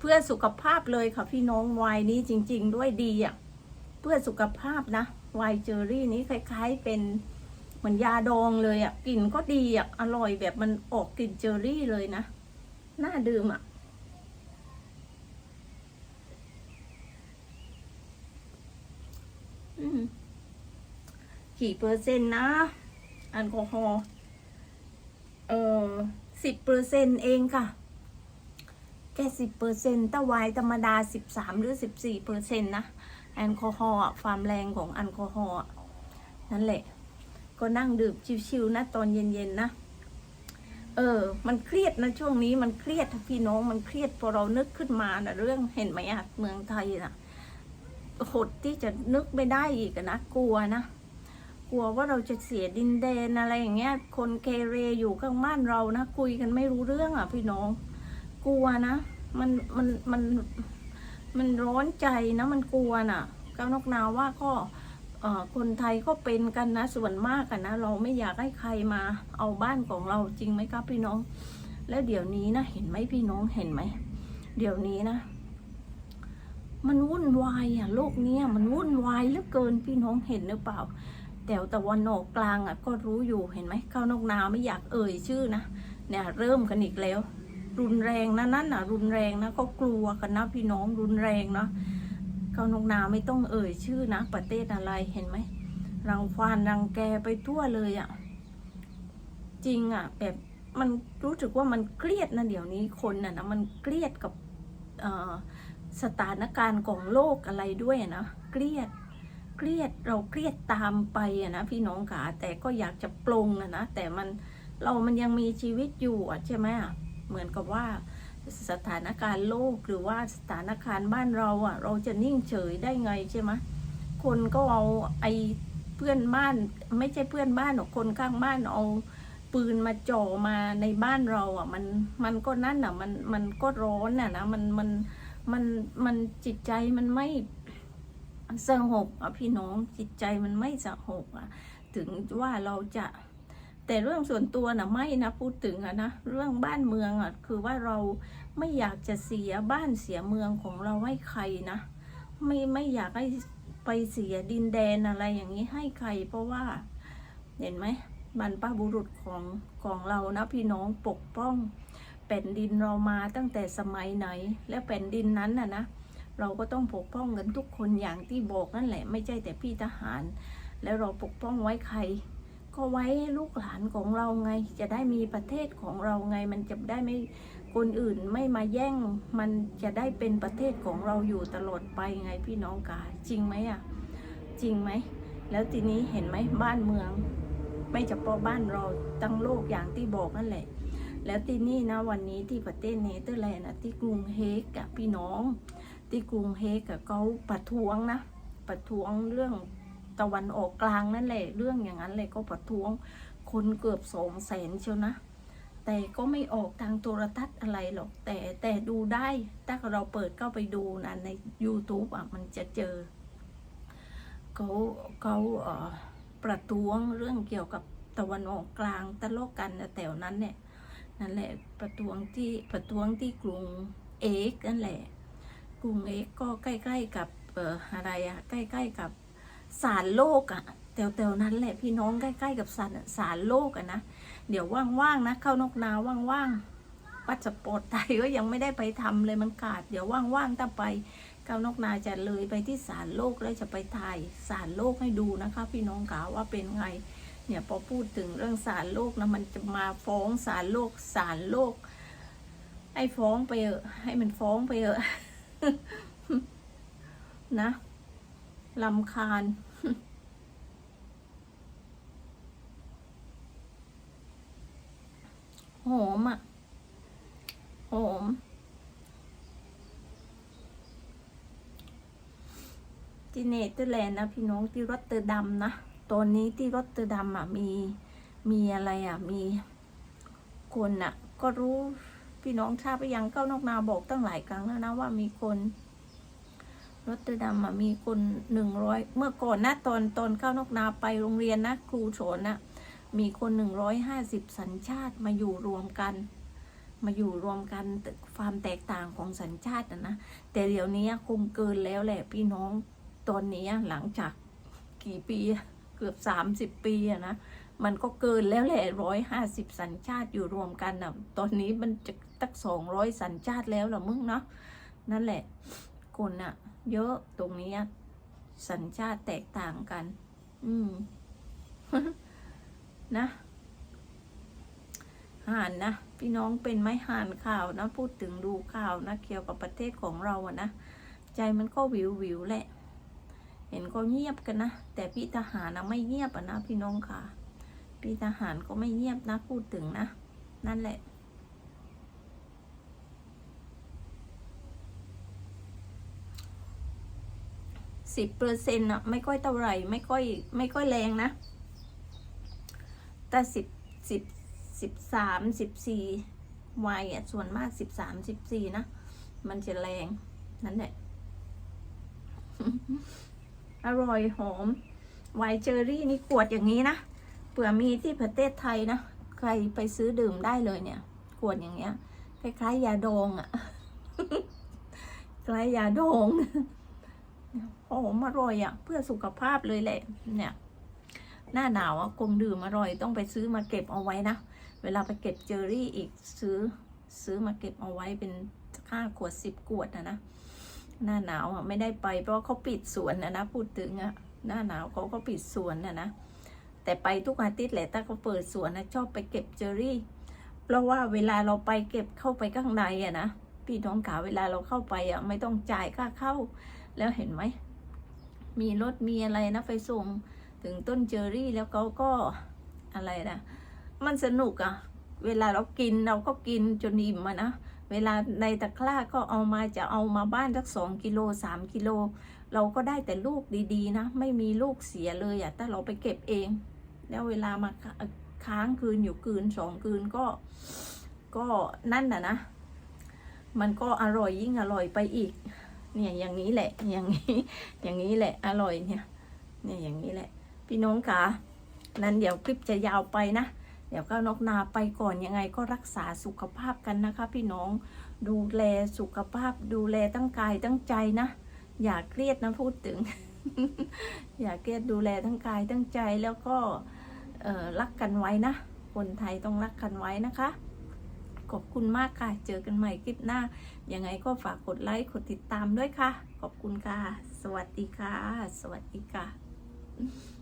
เพื่อสุขภาพเลยค่ะพี่น้องไวน์นี้จริง ๆ ด้วยดีอะเพื่อสุขภาพนะไวเจอรี่นี้คล้าย ๆ เป็นเหมือนยาดองเลยอะกลิ่นก็ดีอะอร่อยแบบมันออกกลิ่นเจอรี่เลยนะน่าดื่มอะอืมกี่เปอร์เซ็นต์นะแอลกอฮอล์เออสิบเปอร์เซ็นต์เองค่ะ ค่สิบเปอร์เซ็นต์ถ้าไวน์ธรรมดาสิบสามหรือสิบสี่เปอร์เซ็นต์นะแอลกอฮอล์ความแรงของแอลกอฮอล์นั่นแหละ ก็นั่งดื่มชิวๆนะตอนเย็นๆนะเออ มันเครียดนะช่วงนี้มันเครียดพี่น้องมันเครียดพอเรานึกขึ้นมานะเรื่องเห็นไหมอะเมืองไทยนะหดที่จะนึกไม่ได้อีกนะกลัวนะกลัวว่าเราจะเสียดินแดนอะไรอย่างเงี้ย คนเกเรอยู่ข้างบ้านเรานะคุยกันไม่รู้เรื่องอะพี่น้อง กลัวนะ มันมันมันมันร้อนใจนะมันกลัวน่ะก้าวนกนาว่าก็คนไทยก็เป็นกันนะส่วนมากกันนะ เราไม่อยากให้ใครมาเอาบ้านของเราจริงไหมครับพี่น้อง แล้วเดี๋ยวนี้นะเห็นไหมพี่น้องเห็นไหมเดี๋ยวนี้นะ มันวุ่นวายอะโลกเนี้ยมันวุ่นวายเหลือเกินพี่น้องเห็นหรือเปล่าแต่ตะวันออกกลางอะก็รู้อยู่เห็นไหมข้าวนกนาไม่อยากเอ่ยชื่อนะเนี่ยเริ่มกันอีกแล้ว รุนแรงนะนั่นน่ะ รุนแรงนะก็กลัวกันนะพี่น้องรุนแรงเนาะข้านกนาไม่ต้องเอ่ยชื่อนะประเทศอะไรเห็นไหมรังควานรังแกไปทั่วเลยอะ จริงอะ แบบมันรู้สึกว่ามันเครียดนะเดี๋ยวนี้คนน่ะนะมันเครียดกับสถานการณ์ของโลกอะไรด้วยนะเครียดเครียดเราเครียดตามไปอะนะพี่น้องขาแต่ก็อยากจะปลงอะนะแต่มันเรามันยังมีชีวิตอยู่ใช่ไหมอะ เหมือนกับว่าสถานการณ์โลกหรือว่าสถานการณ์บ้านเราอะเราจะนิ่งเฉยได้ไงใช่ไหมคนก็เอาไอ้เพื่อนบ้าน ไม่ใช่เพื่อนบ้านหรอกคนข้างบ้านเอาปืนมาจ่อมาในบ้านเราอะมันมันก็นั่นอะมันมันก็ร้อนอะนะมันมันมันมันจิตใจมันไม่สงบอะพี่น้องจิตใจมันไม่สงบอะ ถึงว่าเราจะ แต่เรื่องส่วนตัวนะไม่นะพูดถึงอะนะเรื่องบ้านเมืองอะคือว่าเราไม่อยากจะเสียบ้านเสียเมืองของเราให้ใครนะ ไม่ไม่อยากให้ไปเสียดินแดนอะไรอย่างนี้ให้ใคร เพราะว่าเห็นไหมบรรพบุรุษของของเรานะพี่น้องปกป้องแผ่นดินเรามาตั้งแต่สมัยไหน และแผ่นดินนั้นน่ะนะเราก็ต้องปกป้องกันทุกคนอย่างที่บอกนั่นแหละ ไม่ใช่แต่พี่ทหาร แล้วเราปกป้องไว้ใคร ก็ไว้ให้ลูกหลานของเราไง จะได้มีประเทศของเราไง มันจะได้ไม่คนอื่นไม่มาแย่ง มันจะได้เป็นประเทศของเราอยู่ตลอดไปไงพี่น้องกาจริงไหมอะ จริงไหม แล้วทีนี้เห็นไหมบ้านเมือง ไม่เฉพาะบ้านเราตั้งโลกอย่างที่บอกนั่นแหละ แล้วที่นี่นะวันนี้ที่ประเทศเนเธอร์แลนด์ที่กรุงเฮกอะพี่น้อง ที่กรุงเฮกอะเขาประท้วงนะ ประท้วงเรื่อง ตะวันออกกลางนั่นแหละ เรื่องอย่างนั้นเลยก็ประท้วงคนเกือบสองแสนเชียวนะ แต่ก็ไม่ออกทางโทรทัศน์อะไรหรอก แต่แต่ดูได้ถ้าเราเปิดเข้าไปดูนะใน YouTube อะมันจะเจอเขาเขาเอ่อประท้วงเรื่องเกี่ยวกับตะวันออกกลางตะโลกกันแถวนั้นเนี่ยนั่นแหละประท้วงที่ประท้วงที่กรุงเอกนั่นแหละกรุงเอกก็ใกล้ ๆกับเอ่ออะไรอะใกล้ ๆกับ ศาลโลกอะแถวๆนั้นแหละพี่น้องใกล้ๆกับศาลศาลโลกอะนะเดี๋ยวว่างๆนะเข้านกนาว่างๆปัสปอร์ตไทยก็ยังไม่ได้ไปทำเลยมันขาด เดี๋ยวว่างๆถ้าไปเข้านกนาจะเลยไปที่ศาลโลกแล้วจะไปถ่ายศาลโลกให้ดูนะคะ พี่น้องกาว่าเป็นไงเนี่ยพอพูดถึงเรื่องศาลโลกนะมันจะมาฟ้องศาลโลกศาลโลกให้ฟ้องไปเถอให้มันฟ้องไปเถอนะ ลำคาญ หอมอะ หอม ที่เนเธอร์แลนด์นะพี่น้องที่รอตเตอร์ดัมนะ ตอนนี้ที่รอตเตอร์ดัมอะ มี มีอะไรอะ มีคนอะ ก็รู้พี่น้องทราบไปยังเก้านอกนาบอกตั้งหลายครั้งแล้วนะว่ามีคน รอตเตอร์ดัมอะมีคนหนึ่งร้อยเมื่อก่อนนะตอนตอนเก้านอกนาไปโรงเรียนนะครูสอนนะมีคนหนึ่งร้อยห้าสิบสัญชาติมาอยู่รวมกัน มาอยู่รวมกันความแตกต่างของสัญชาตินะนะแต่เดี๋ยวนี้คงเกินแล้วแหละพี่น้องตอนนี้หลังจากกี่ปีเกือบสามสิบปีอะนะมันก็เกินแล้วแหละร้อยห้าสิบสัญชาติอยู่รวมกันนะตอนนี้มันจะตักสองร้อยสัญชาติแล้วหรอมึงเนาะนั่นแหละ คนอะเยอะตรงนี้สัญชาติแตกต่างกัน อืม นะห่านนะพี่น้องเป็นไหมห่านข่าวนะ พูดถึงดูข่าวนะเกี่ยวกับประเทศของเราอะนะใจมันก็วิววิวแหละ เห็นก็เงียบกันนะแต่พี่ทหารนะไม่เงียบอะนะพี่น้องค่ะ พี่ทหารก็ไม่เงียบนะพูดถึงนะ นั่นแหละ สิบเปอร์เซ็นต์อะไม่ค่อยเท่าไหร่ไม่ค่อยไม่ค่อยแรงนะ แต่สิบสิบสิบสามสิบสี่วัยอะส่วนมากสิบสามสิบสี่นะ มันจะแรงนั่นแหละอร่อยหอมไวน์เจอรี่นี่ขวดอย่างนี้นะเผื่อมีที่ประเทศไทยนะ ใครไปซื้อดื่มได้เลยเนี่ย ขวดอย่างเงี้ยคล้ายๆยาดองอะคล้ายยาดอง หอมอร่อยอะเพื่อสุขภาพเลยแหละ เนี่ย หน้าหนาวอะคงดื่มอร่อยต้องไปซื้อมาเก็บเอาไว้นะ เวลาไปเก็บเจอรี่อีกซื้อซื้อมาเก็บเอาไว้เป็นห้าขวดสิบขวดนะนะ หน้าหนาวอะไม่ได้ไปเพราะเขาปิดสวนนะนะพูดถึงอะหน้าหนาวเขาก็ปิดสวนนะนะ แต่ไปทุกอาทิตย์แหละถ้าเขาเปิดสวนนะชอบไปเก็บเจอรี่ เพราะว่าเวลาเราไปเก็บเข้าไปข้างในอะนะพี่น้องขาเวลาเราเข้าไปอะไม่ต้องจ่ายค่าเข้า แล้วเห็นไหม มีรถมีอะไรนะไปส่งถึงต้นเจอรี่แล้วเขาก็อะไรนะมันสนุกอะเวลาเรากินเราก็กินจนอิ่มอะนะเวลาในตะกร้าก็เอามาจะเอามาบ้านสักสองกิโลสามกิโล เราก็ได้แต่ลูกดีๆนะ ไม่มีลูกเสียเลยอะ่ะถ้าเราไปเก็บเอง แล้วเวลามาค้าค้างคืนอยู่คืนสองคืนก็ ก็นั่นน่ะนะ มันก็อร่อยยิ่งอร่อยไปอีก เนี่ยอย่างนี้แหละ อย่างนี้ อย่างนี้แหละ อร่อยเนี่ย เนี่ยอย่างนี้แหละ พี่น้องคะนั้นเดี๋ยวคลิปจะยาวไปนะ เดี๋ยวก็นกนาไปก่อนยังไงก็รักษาสุขภาพกันนะคะ พี่น้อง ดูแลสุขภาพ ดูแลตั้งกายตั้งใจนะ อย่าเครียดนะพูดถึง อย่าเครียดดูแลทั้งกายตั้งใจแล้วก็รักกันไว้นะ คนไทยต้องรักกันไว้นะคะ ขอบคุณมากค่ะ เจอกันใหม่คลิปหน้า ยังไงก็ฝากกดไลค์ กดติดตามด้วยค่ะ ขอบคุณค่ะ สวัสดีค่ะ สวัสดีค่ะ